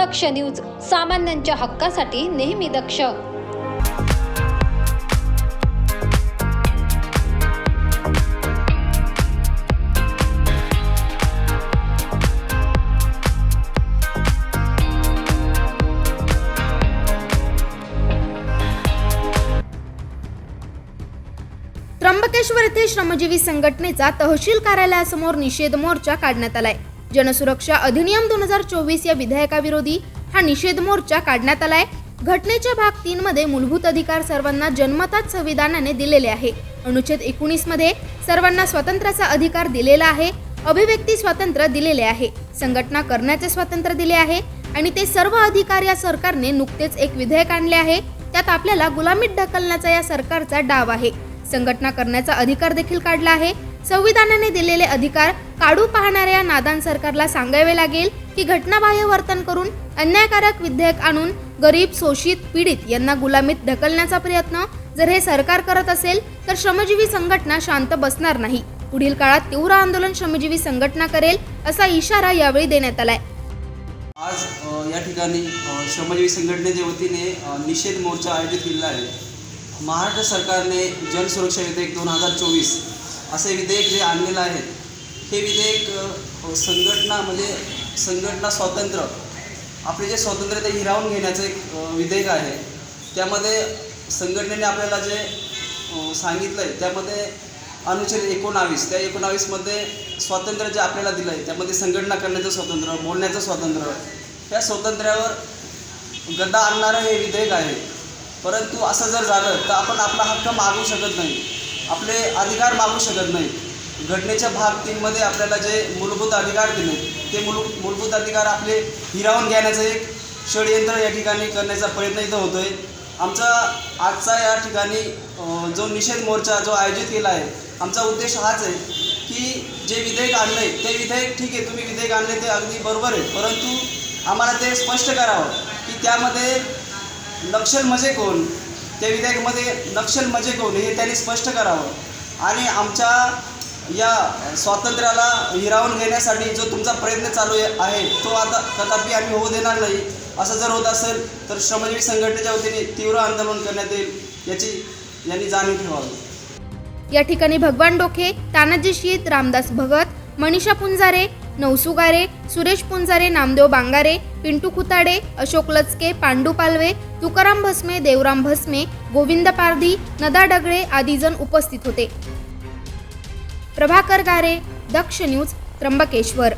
दक्ष news सामान्यांच्या हक्कासाठी नेहमी दक्ष. त्र्यंबकेश्वर येथे श्रमजीवी संघटनेचा तहसील कार्यालयासमोर निषेध मोर्चा काढण्यात आलाय. जनसुरक्षा अधिनियम दोन हजार चोवीस या विधेयकाविरोधी हा निषेध मोर्चा काढण्यात आलाय. घटनेच्या भाग तीन मध्ये मूलभूत अधिकार सर्वांना जन्मतात संविधानाने दिलेले आहे. अनुच्छेद एकोणीसमध्ये सर्वांना स्वातंत्र्याचा अधिकार दिलेला आहे. अभिव्यक्ती स्वातंत्र्य दिलेले आहे. संघटना करण्याचे स्वातंत्र्य दिले आहे. आणि ते सर्व अधिकार या सरकारने नुकतेच एक विधेयक आणले आहे. त्यात आपल्याला गुलामीत ढकलण्याचा या सरकारचा डाव आहे. संघटना करण्याचा अधिकार देखील काढला आहे. संविधानाने दिलेले अधिकार काढू पाहणाऱ्या नादान सरकारला सांगावे लागेल की घटनाबाह्य वर्तन करून अन्यायकारक विधेयक आणून गरीब शोषित पीडित यांना गुलामीत ढकलण्याचा प्रयत्न जर हे सरकार करत असेल तर श्रमजीवी संघटना शांत बसणार नाही. पुढील काळात तीव्र आंदोलन श्रमजीवी संघटना करेल असा इशारा यावेळी देण्यात आलाय. आज या ठिकाणी श्रमजीवी संघटनेच्या वतीने निषेध मोर्चा आयोजित केलेला आहे. महाराष्ट्र सरकारने जनसुरक्षा विधेयक दोन हजार चोवीस असे विधेयक जे आणलेलं आहे हे विधेयक संघटना म्हणजे संघटना स्वातंत्र्य आपले जे स्वातंत्र्य ते हिरावून घेण्याचं एक विधेयक आहे. त्यामध्ये संघटनेने आपल्याला जे सांगितलं आहे त्यामध्ये अनुच्छेद एकोणावीस त्या एकोणावीसमध्ये स्वातंत्र्य जे आपल्याला दिलं आहे त्यामध्ये संघटना करण्याचं स्वातंत्र्य बोलण्याचं स्वातंत्र्य या स्वातंत्र्यावर गदा आणणारं हे विधेयक आहे. परंतु असं जर झालं तर आपण आपला हक्क मागू शकत नाही. आपले अधिकार मागू शकत नाही. घटनेच्या भाग तीनमध्ये आपल्याला जे मूलभूत अधिकार दिले ते मूल मूलभूत अधिकार आपले हिरावून घेण्याचं एक षडयंत्र या ठिकाणी करण्याचा प्रयत्न इथं होतो आहे आमचा आजचा या ठिकाणी जो निषेध मोर्चा जो आयोजित केला आहे आमचा उद्देश हाच आहे की जे विधेयक आणलं आहे ते विधेयक ठीक आहे तुम्ही विधेयक आणले ते अगदी बरोबर आहे परंतु आम्हाला ते स्पष्ट करावं की त्यामध्ये नक्षल म्हणजे कोण? त्या विधेयकामध्ये नक्षल म्हणजे कोण हे त्यांनी स्पष्ट करावं. आणि आमच्या या स्वातंत्र्याला हिरावून घेण्यासाठी जो तुमचा प्रयत्न चालू आहे- तो आता कदापि आम्ही होऊ देणार नाही. असं जर होत असेल तर श्रमजीवी संघटनेच्या वतीने तीव्र आंदोलन करण्यात येईल याची यांनी जाणीव ठेवावी. या ठिकाणी भगवान डोके तानाजी शीत रामदास भगत मनीषा पुंजारे नवसुगारे सुरेश पुंजारे नामदेव बांगारे पिंटू खुताडे अशोक लचके पांडू पालवे तुकाराम भस्मे देवराम भस्मे गोविंद पारधी नदा डगळे आदी जण उपस्थित होते. प्रभाकर गारे दक्ष न्यूज त्र्यंबकेश्वर.